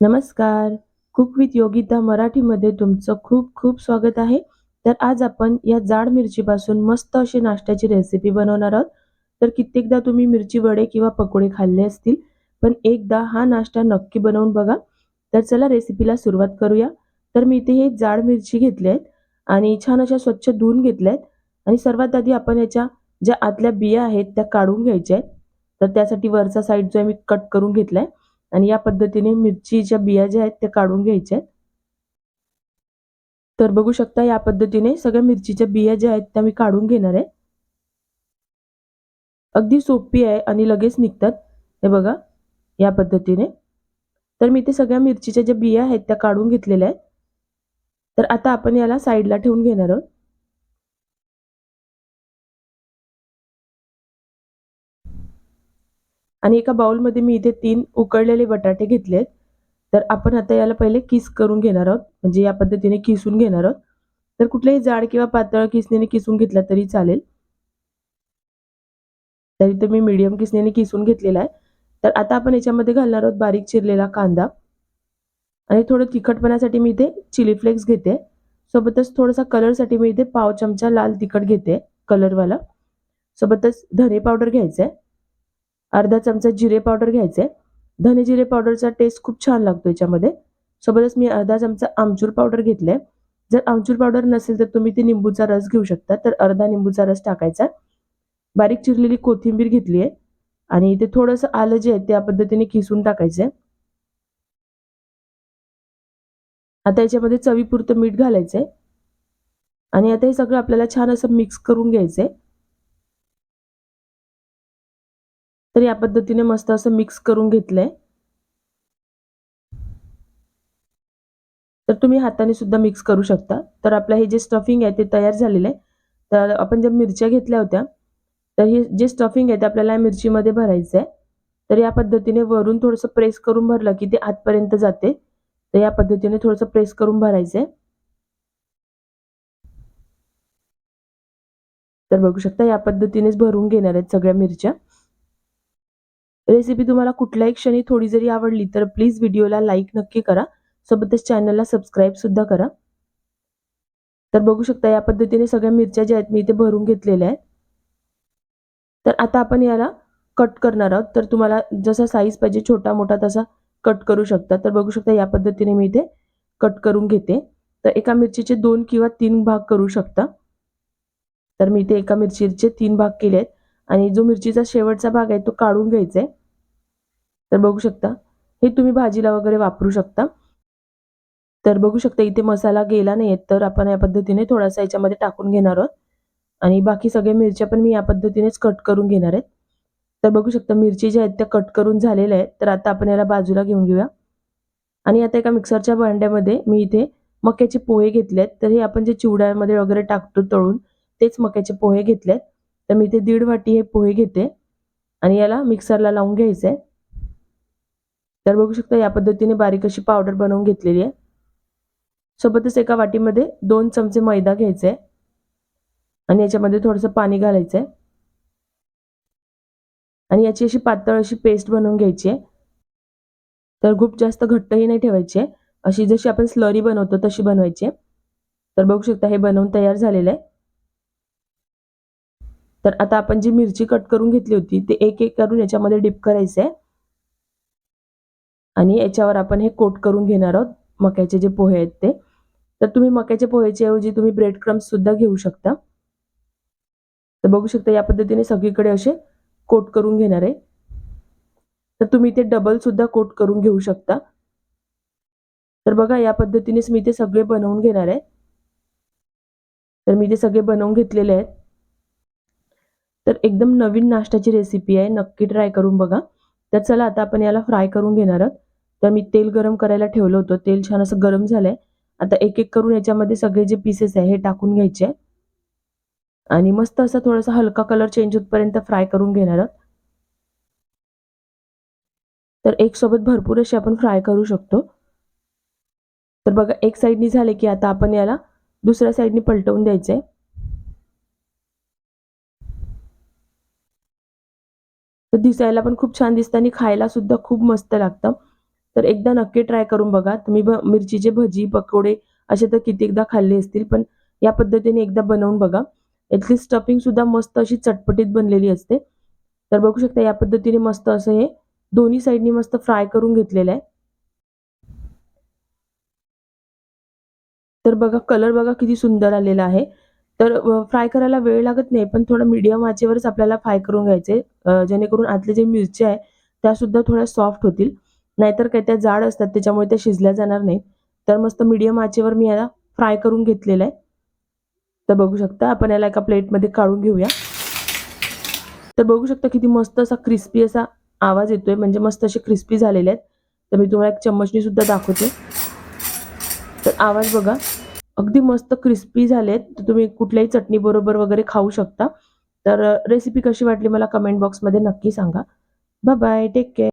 नमस्कार. Cook with Yogita मराठीमध्ये तुमचं खूप खूप स्वागत आहे. तर आज आपण या जाड मिरचीपासून मस्त अशी नाश्त्याची रेसिपी बनवणार आहोत. तर कित्येकदा तुम्ही मिरची वडे किंवा पकोडे खाल्ले असतील पण एकदा हा नाश्ता नक्की बनवून बघा. तर चला रेसिपीला सुरुवात करूया. तर मी इथे हे जाड मिरची घेतली आहेत आणि छान अशा स्वच्छ धुवून घेतल्या आहेत. आणि सर्वात आधी आपण याच्या ज्या आतल्या बिया आहेत त्या काढून घ्यायच्या आहेत. तर त्यासाठी वरचा साईड जो आहे मी कट करून घेतलाय. आणि या पद्धतीने मिरचीच्या बिया ज्या आहेत त्या काढून घ्यायच्या आहेत. तर बघू शकता या पद्धतीने सगळ्या मिरचीच्या बिया ज्या आहेत त्या मी काढून घेणार आहे. अगदी सोपी आहे आणि लगेच निघतात. हे बघा या पद्धतीने. तर मी ते सगळ्या मिरचीच्या ज्या बिया आहेत त्या काढून घेतलेल्या आहेत. तर आता आपण याला साईडला ठेवून घेणार आहोत. आणि एका बाउलमध्ये मी इथे तीन उकळलेले बटाटे घेतलेत. तर आपण आता याला पहिले किस करून घेणार आहोत. म्हणजे या पद्धतीने किसून घेणार आहोत. तर कुठलेही जाड किंवा पातळ किसनेने किसून घेतला तरी चालेल. तरी तर मी मीडियम किसनेने किसून घेतलेला आहे. तर आता आपण याच्यामध्ये घालणार आहोत बारीक चिरलेला कांदा. आणि थोडं तिखटपणासाठी मी इथे चिली फ्लेक्स घेते. सोबतच थोडासा कलरसाठी मी इथे पाव चमचा लाल तिखट घेते कलरवाला सोबतच धने पावडर घ्यायचं. आहे अर्धा चमचा जिरे पावडर घ्यायचे. धने जिरे पावडरचा टेस्ट खूप छान लागतो याच्यामध्ये. सोबतच मी अर्धा चमचा आमचूर पावडर घेतले. जर आमचूर पावडर नसेल तर तुम्ही ते निंबूचा रस घेऊ शकता. तर अर्धा निंबूचा रस टाकायचा. बारीक चिरलेली कोथिंबीर घेतली आहे. आणि ते थोडंसं आलं जे आहे त्या पद्धतीने किसून टाकायचंय आता याच्यामध्ये चवीपुरतं मीठ घालायचंय. आणि आता हे सगळं आपल्याला छान असं मिक्स करून घ्यायचंय. तर या पद्धतीने मस्त असं मिक्स करून घेतलंय. तर तुम्ही हाताने सुद्धा मिक्स करू शकता. तर आपलं हे जे स्टफिंग आहे ते तयार झालेलं आहे. तर आपण ज्या मिरच्या घेतल्या होत्या तर हे जे स्टफिंग आहे ते आपल्याला या मिरचीमध्ये भरायचं आहे तर या पद्धतीने वरून थोडंसं प्रेस करून भरलं की ते आतपर्यंत जाते. तर या पद्धतीने थोडंसं प्रेस करून भरायचं आहे तर बघू शकता या पद्धतीनेच भरून घेणार आहेत सगळ्या मिरच्या. रेसिपी तुम्हाला कुठल्याही क्षणी थोडी जरी आवडली तर प्लीज व्हिडिओला लाईक नक्की करा. सोबतच चॅनलला सबस्क्राईबसुद्धा करा. तर बघू शकता या पद्धतीने सगळ्या मिरच्या ज्या आहेत मी इथे भरून घेतलेल्या आहेत. तर आता आपण याला कट करणार आहोत. तर तुम्हाला जसा साईज पाहिजे छोटा मोठा तसा कट करू शकता. तर बघू शकता या पद्धतीने मी इथे कट करून घेते. तर एका मिरचीचे दोन किंवा तीन भाग करू शकता. तर मी इथे एका मिरचीचे तीन भाग केले आहेत आणि जो मिरचीचा शेवटचा भाग आहे तो काढून घ्यायचा आहे. तर बघू शकता. हे तुम्ही भाजीला वगैरे वापरू शकता. तर बघू शकता इथे मसाला गेला नाही तर आपण या पद्धतीने थोडासा याच्यामध्ये टाकून घेणार आहोत. आणि बाकी सगळ्या मिरच्या पण मी या पद्धतीनेच कट करून घेणार आहेत. तर बघू शकता मिरची ज्या आहेत त्या कट करून झालेल्या आहेत. तर आता आपण याला बाजूला घेऊन घेऊया. आणि आता एका मिक्सरच्या भांड्यामध्ये मी इथे मक्याचे पोहे घेतले आहेत. तर हे आपण जे चिवड्यामध्ये वगैरे टाकतो तळून तेच मक्याचे पोहे घेतले आहेत. तर मी इथे दीड वाटी हे पोहे घेते. आणि याला मिक्सरला लावून घ्यायचं आहे तर बघू शकता या पद्धतीने बारीक अशी पावडर बनवून घेतलेली आहे. सोबतच एका वाटीमध्ये दोन चमचे मैदा घ्यायचे आणि याच्यामध्ये थोडंसं पाणी घालायचं आहे आणि याची अशी पातळ अशी पेस्ट बनवून घ्यायची आहे. तर खूप जास्त घट्टही नाही ठेवायची आहे. अशी जशी आपण स्लरी बनवतो तशी बनवायची आहे. तर बघू शकता हे बनवून तयार झालेलं आहे. तर आता आपण जी मिरची कट करून घेतली होती ते एक एक करून याच्यामध्ये डिप करायचं आहे आणि याच्यावर आपण हे कोट करून घेणार आहोत. मक्याचे जे पोहे आहेत ते. तर तुम्ही मक्याच्या पोह्याच्या ऐवजी तुम्ही ब्रेड क्रम्स सुद्धा घेऊ शकता. तर बघू शकता या पद्धतीने सगळीकडे असे कोट करून घेणार आहे. तर तुम्ही ते डबल सुद्धा कोट करून घेऊ शकता. तर बघा या पद्धतीनेच मी ते सगळे बनवून घेणार आहे. तर मी ते सगळे बनवून घेतलेले आहेत. तर एकदम नवीन नाश्त्याची रेसिपी आहे. नक्की ट्राय करून बघा. तर चला आता आपण याला फ्राय करून घेणार आहोत. तर मी तेल गरम करायला ठेवलं होतं. तेल छान असं गरम झालंय. आता एक एक करून याच्यामध्ये सगळे जे पीसेस आहे हे टाकून घ्यायचे. आणि मस्त असा थोडासा हलका कलर चेंज होतपर्यंत फ्राय करून घेणार आहोत. तर एक सोबत भरपूर असे आपण फ्राय करू शकतो. तर बघा एक साईडनी झाले की आता आपण याला दुसऱ्या साईडनी पलटवून द्यायचे तर दिसायला पण खूप छान दिसतं आणि खायला सुद्धा खूप मस्त लागतं. तर एकदा नक्की ट्राय करून बघा. तुम्ही ब मिरचीचे भजी पकोडे असे तर कितीकदा खाल्ले असतील पण या पद्धतीने एकदा बनवून बघा. यातली स्टफिंग सुद्धा मस्त अशी चटपटीत बनलेली असते. तर बघू शकता या पद्धतीने मस्त असं हे दोन्ही साईडनी मस्त फ्राय करून घेतलेलं आहे. तर बघा कलर बघा किती सुंदर आलेला आहे. तर फ्राय करायला वेळ लागत नाही पण थोडं मीडियम आचेवरच आपल्याला फ्राय करून घ्यायचे जेणेकरून आतले जे मिरच्या आहे त्या सुद्धा थोड्या सॉफ्ट होतील. नाहीतर काय त्या जाड असतात त्याच्यामुळे त्या शिजल्या जाणार नाही तर मस्त मीडियम आचेवर मी याला फ्राय करून घेतलेलं आहे. तर बघू शकता आपण याला एका प्लेटमध्ये काढून घेऊया. तर बघू शकता किती मस्त असा क्रिस्पी असा आवाज येतोय म्हणजे मस्त असे क्रिस्पी झालेले आहेत. तर मी तुम्हाला एक चम्मचनी सुद्धा दाखवते. तर आवाज बघा. अगदी मस्त क्रिस्पी झालेत तर तुम्ही कुठल्याही चटणी बरोबर वगैरे खाऊ शकता. तर रेसिपी कशी वाटली मला कमेंट बॉक्समध्ये नक्की सांगा. Bye bye take care